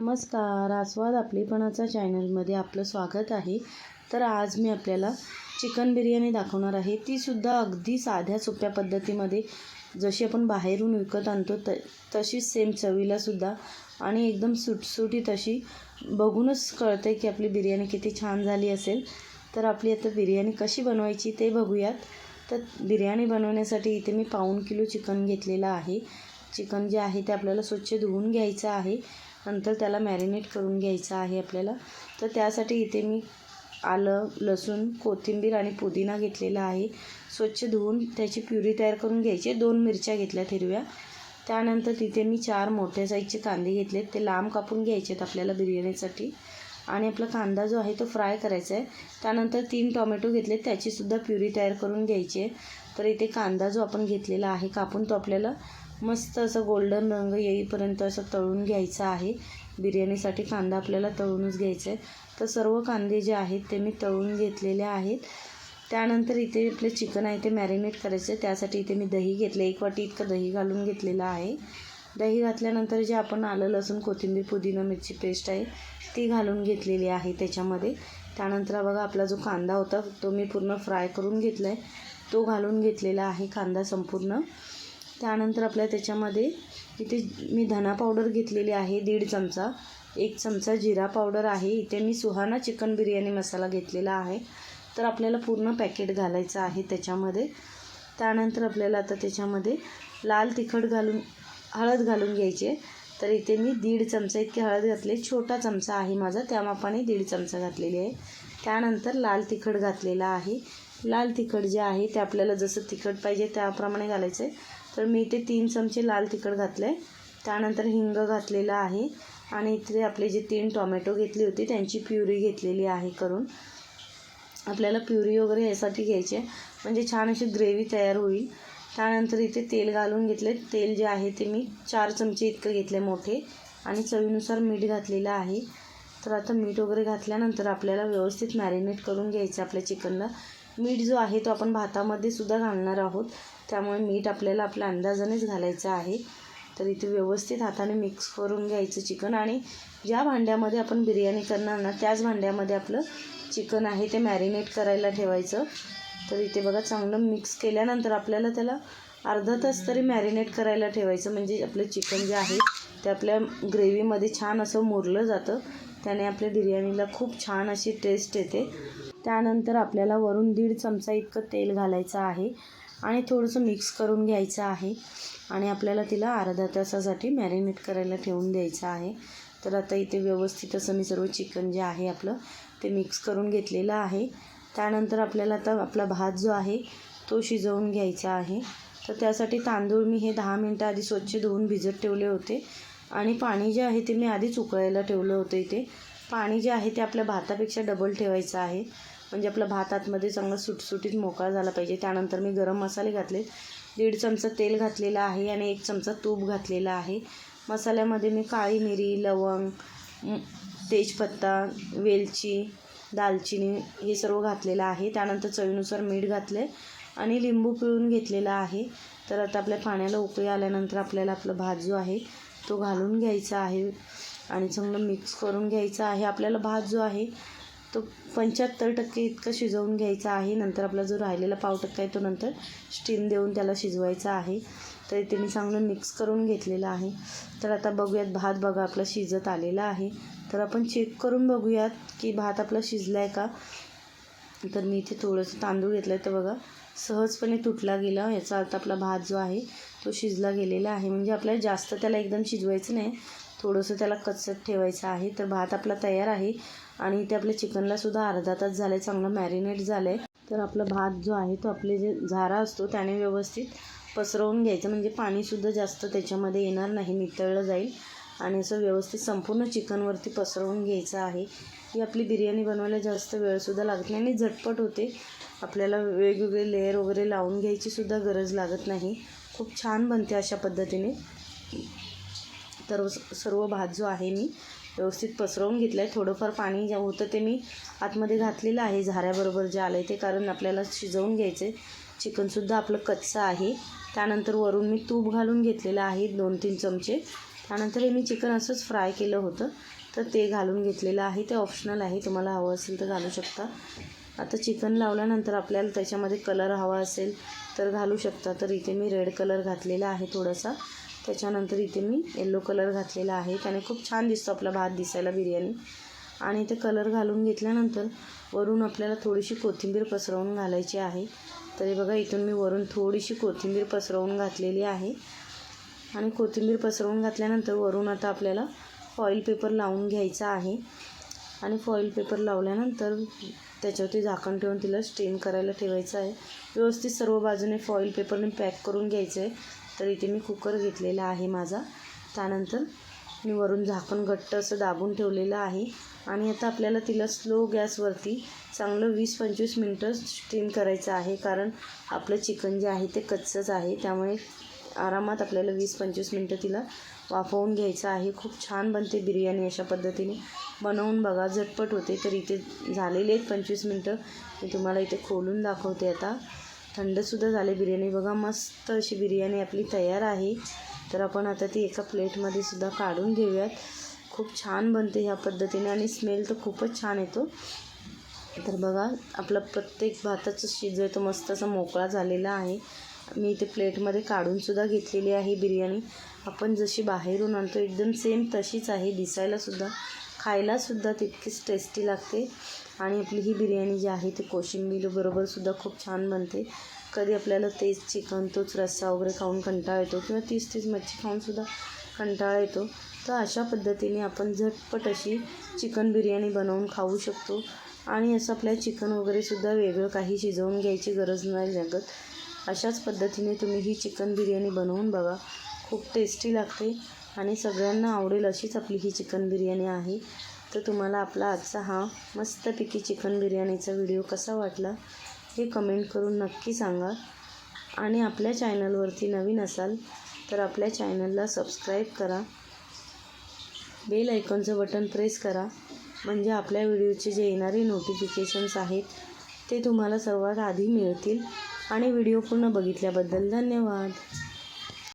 नमस्कार आस्वाद आपलीपणाचा चॅनलमध्ये आपलं स्वागत आहे. तर आज मी आपल्याला चिकन बिर्याणी दाखवणार आहे. तीसुद्धा अगदी साध्या सोप्या पद्धतीमध्ये. जशी आपण बाहेरून विकत आणतो त तशीच सेम चवीलासुद्धा आणि एकदम सुटसुटीत अशी. बघूनच कळते की आपली बिर्याणी किती छान झाली असेल. तर आपली आता बिर्याणी कशी बनवायची ते बघूयात. तर बिर्याणी बनवण्यासाठी इथे मी पाऊण किलो चिकन घेतलेलं आहे. चिकन जे आहे ते आपल्याला स्वच्छ धुवून घ्यायचं आहे. नंतर त्याला मॅरिनेट करून घ्यायचं आहे आपल्याला. तर त्यासाठी इथे मी आलं लसूण कोथिंबीर आणि पुदिना घेतलेला आहे. स्वच्छ धुवून त्याची प्युरी तयार करून घ्यायची. दोन मिरच्या घेतल्यात हिरव्या. त्यानंतर तिथे मी चार मोठ्या साईजचे कांदे घेतलेत. ते लांब कापून घ्यायचे आहेत आपल्याला बिर्याणीसाठी. आणि आपला कांदा जो आहे तो फ्राय करायचा आहे. त्यानंतर तीन टोमॅटो घेतले त्याचीसुद्धा प्युरी तयार करून घ्यायची आहे. तर इथे कांदा जो आपण घेतलेला आहे कापून तो आपल्याला मस्त असं गोल्डन रंग येईपर्यंत असं तळून घ्यायचं आहे. बिर्याणीसाठी कांदा आपल्याला तळूनच घ्यायचा आहे तर सर्व कांदे जे आहेत ते मी तळून घेतलेले आहेत. त्यानंतर इथे आपलं चिकन आहे ते मॅरिनेट करायचं आहे त्यासाठी इथे मी दही घेतलं एक वाटी इतकं दही घालून घेतलेलं आहे. दही घातल्यानंतर जे आपण आलं लसूण कोथिंबीर पुदिना मिरची पेस्ट आहे ती घालून घेतलेली आहे त्याच्यामध्ये. त्यानंतर बघा आपला जो कांदा होता तो मी पूर्ण फ्राय करून घेतला आहे तो घालून घेतलेला आहे कांदा संपूर्ण. त्यानंतर आपल्या त्याच्यामध्ये इथे मी धना पावडर घेतलेली आहे दीड चमचा. एक चमचा जिरा पावडर आहे. इथे मी सुहाना चिकन बिर्याणी मसाला घेतलेला आहे. तर आपल्याला पूर्ण पॅकेट घालायचं आहे त्याच्यामध्ये. त्यानंतर आपल्याला आता त्याच्यामध्ये लाल तिखट घालून हळद घालून घ्यायची तर इथे मी दीड चमचा इतकी हळद घातली छोटा चमचा आहे माझा. त्या मापाने दीड चमचा घातलेली आहे. त्यानंतर लाल तिखट घातलेला आहे. लाल तिखट जे आहे ते आपल्याला जसं तिखट पाहिजे त्याप्रमाणे घालायचं आहे. तर मी इथे तीन चमचे लाल तिखट घातलं आहे त्यानंतर हिंग घातलेलं आहे. आणि इथे आपले जे तीन टोमॅटो घेतली होती त्यांची प्युरी घेतलेली आहे करून. आपल्याला प्युरी वगैरे यासाठी घ्यायची आहे. म्हणजे छान अशी ग्रेव्ही तयार होईल. त्यानंतर इथे तेल घालून घेतले तेल जे आहे ते मी चार चमचे इतकं घेतले मोठे. आणि चवीनुसार मीठ घातलेलं आहे. तर आता मीठ वगैरे घातल्यानंतर आपल्याला व्यवस्थित मॅरिनेट करून घ्यायचं आपल्या चिकनला. मीठ जो आहे तो आपण भातामध्ये सुद्धा घालणार आहोत. त्यामुळे मीठ आपल्याला आपल्या अंदाजानेच घालायचं आहे. तर इथे व्यवस्थित हाताने मिक्स करून घ्यायचं चिकन आणि ज्या भांड्यामध्ये आपण बिर्याणी करणार ना त्याच भांड्यामध्ये आपलं चिकन आहे ते मॅरिनेट करायला ठेवायचं. तर इथे बघा चांगलं मिक्स केल्यानंतर आपल्याला त्याला अर्धा तास तरी मॅरिनेट करायला ठेवायचं. म्हणजे आपलं चिकन जे आहे ते आपल्या ग्रेव्हीमध्ये छान असं मुरलं जातं. त्याने आपल्या बिर्याणीला खूप छान अशी टेस्ट येते. त्यानंतर आपल्याला वरून दीड चमचा इतकं तेल घालायचं आहे. आणि थोडंसं मिक्स करून घ्यायचं आहे. आणि आपल्याला तिला अर्धा तासासाठी मॅरिनेट करायला ठेवून द्यायचं आहे. तर आता इथे व्यवस्थित असं मी सर्व चिकन जे आहे आपलं ते मिक्स करून घेतलेलं आहे. त्यानंतर आपल्याला आता आपला भात जो आहे तो शिजवून घ्यायचा आहे. तर त्यासाठी तांदूळ मी हे दहा मिनटं आधी स्वच्छ धुवून भिजत ठेवले होते. आणि पाणी जे आहे ते मी आधीच उकळायला ठेवलं होतं इथे. पाणी जे आहे ते आपल्या भातापेक्षा डबल ठेवायचं आहे. म्हणजे आपला भात आतमध्ये चांगला सुटसुटीत मोकळा झाला पाहिजे. त्यानंतर मी गरम मसाले घातले. दीड चमचा तेल घातलेलं आहे आणि एक चमचा तूप घातलेला आहे. मसाल्यामध्ये मी काळी मिरी लवंग तेजपत्ता वेलची दालचिनी हे सर्व घातलेलं आहे. त्यानंतर चवीनुसार मीठ घातले आणि लिंबू पिळून घेतलेला आहे. तर आता आपल्या पाण्याला उकळी आल्यानंतर आपल्याला आपला भात जो आहे तो घालून घ्यायचा आहे आणि चांगलं मिक्स करून घ्यायचा आहे. आपल्याला भात जो आहे तो पंच्याहत्तर टक्के इतकं शिजवून घ्यायचा आहे. नंतर आपला जो राहिलेला पाव टक्का आहे तो नंतर स्टीम देऊन त्याला शिजवायचा आहे. तर इथे मी चांगलं मिक्स करून घेतलेलं आहे. तर आता बघूयात भात बघा आपला शिजत आलेला आहे. तर आपण चेक करून बघूयात की भात आपला शिजला आहे का? तर मी इथे थोडंसं तांदूळ घेतलं आहे तर बघा सहजपणे तुटला गेला. याचा अर्थ आपला भात जो आहे तो शिजला गेलेला आहे. म्हणजे आपल्याला जास्त त्याला एकदम शिजवायचं नाही. थोडंसं त्याला कचत ठेवायचं आहे. तर भात आपला तयार आहे. आणि इथे आपल्या चिकनलासुद्धा अर्धा तास झालं. आहे चांगलं मॅरिनेट झालं आहे तर आपला भात जो आहे तो आपले जे झारा असतो त्याने व्यवस्थित पसरवून घ्यायचं. म्हणजे पाणीसुद्धा जास्त त्याच्यामध्ये येणार नाही. नितळलं जाईल. आणि असं व्यवस्थित संपूर्ण चिकनवरती पसरवून घ्यायचं आहे. ही आपली बिर्याणी बनवायला जास्त वेळसुद्धा लागत नाही आणि झटपट होते. आपल्याला वेगवेगळे लेअर वगैरे लावून घ्यायचीसुद्धा गरज लागत नाही. खूप छान बनते अशा पद्धतीने. तर सर्व भात जो आहे मी. व्यवस्थित पसरवून घेतलं आहे थोडंफार पाणी जे होतं ते मी आतमध्ये घातलेलं आहे झाऱ्याबरोबर जे आलं आहे ते कारण आपल्याला शिजवून घ्यायचं आहे चिकनसुद्धा आपलं कच्चं आहे. त्यानंतर वरून मी तूप घालून घेतलेलं आहे दोन तीन चमचे. त्यानंतर हे मी चिकन असंच फ्राय केलं होतं. तर ते घालून घेतलेलं आहे. ते ऑप्शनल आहे. तुम्हाला हवं असेल तर घालू शकता. आता चिकन लावल्यानंतर आपल्याला त्याच्यामध्ये कलर हवा असेल तर घालू शकता. तर इथे मी रेड कलर घातलेला आहे थोडासा. त्याच्यानंतर इथे मी येल्लो कलर घातलेला आहे. त्याने खूप छान दिसतो आपला भात दिसायला बिर्याणी. आणि ते कलर घालून घेतल्यानंतर वरून आपल्याला थोडीशी कोथिंबीर पसरवून घालायची आहे. तरी बघा इथून मी वरून थोडीशी कोथिंबीर पसरवून घातलेली आहे. आणि कोथिंबीर पसरवून घातल्यानंतर वरून आता आपल्याला फॉईल पेपर लावून घ्यायचा आहे. आणि फॉईल पेपर लावल्यानंतर त्याच्यावरती झाकण ठेवून तिला स्टेन करायला ठेवायचं आहे. व्यवस्थित सर्व बाजूने फॉईल पेपरने पॅक करून घ्यायचं आहे तर इथे मी कुकर घेतलेला आहे माझा. त्यानंतर मी वरून झाकण घट्ट असं दाबून ठेवलेलं आहे. आणि आता आपल्याला तिला स्लो गॅसवरती चांगलं वीस पंचवीस मिनटं स्टीम करायचं आहे. कारण आपलं चिकन जे आहे ते कच्चंच आहे. त्यामुळे आरामात आपल्याला वीस पंचवीस मिनटं तिला वाफवून घ्यायचं आहे. खूप छान बनते बिर्याणी अशा पद्धतीने. बनवून बघा झटपट होते. तर इथे झालेले आहेत पंचवीस मिनटं. मी तुम्हाला इथे खोलून दाखवते आता. थंडसुद्धा झाले बिर्याणी. बघा मस्त अशी बिर्याणी आपली तयार आहे. तर आपण आता ती एका प्लेटमध्ये सुद्धा काढून घेऊयात. खूप छान बनते ह्या पद्धतीने आणि स्मेल तर खूपच छान येतो. तर बघा आपला प्रत्येक भाताचं शिजं तो मस्त असा मोकळा झालेला आहे. मी इथे प्लेटमध्ये काढूनसुद्धा घेतलेली आहे बिर्याणी. आपण जशी बाहेरून आणतो एकदम सेम तशीच आहे दिसायलासुद्धा खायलासुद्धा तितकीच टेस्टी लागते. आणि आपली ही बिर्याणी जी आहे ती कोशिंबीरबरोबरसुद्धा खूप छान बनते. कधी आपल्याला तेच चिकन तोच रस्सा वगैरे खाऊन कंटाळा येतो किंवा तीच तीच मच्छी खाऊनसुद्धा कंटाळा येतो. तर अशा पद्धतीने आपण झटपट अशी चिकन बिर्याणी बनवून खाऊ शकतो. आणि असं आपल्या चिकन वगैरेसुद्धा वेगळं काही शिजवून घ्यायची गरज नाही लागत. अशाच पद्धतीने तुम्ही ही चिकन बिर्याणी बनवून बघा. खूप टेस्टी लागते. आणि सगळ्यांना आवडेल अशीच आपली ही चिकन बिर्याणी आहे. तर तुम्हाला आपला आजचा हा मस्तपैकी चिकन बिर्याणीचा व्हिडिओ कसा वाटला हे कमेंट करून नक्की सांगा. आणि आपल्या चॅनलवरती नवीन असाल तर आपल्या चॅनलला सबस्क्राईब करा. बेल आयकॉनचं बटन प्रेस करा. म्हणजे आपल्या व्हिडिओचे जे येणारे नोटिफिकेशन्स आहेत ते तुम्हाला सर्वात आधी मिळतील. आणि व्हिडिओ पूर्ण बघितल्याबद्दल धन्यवाद.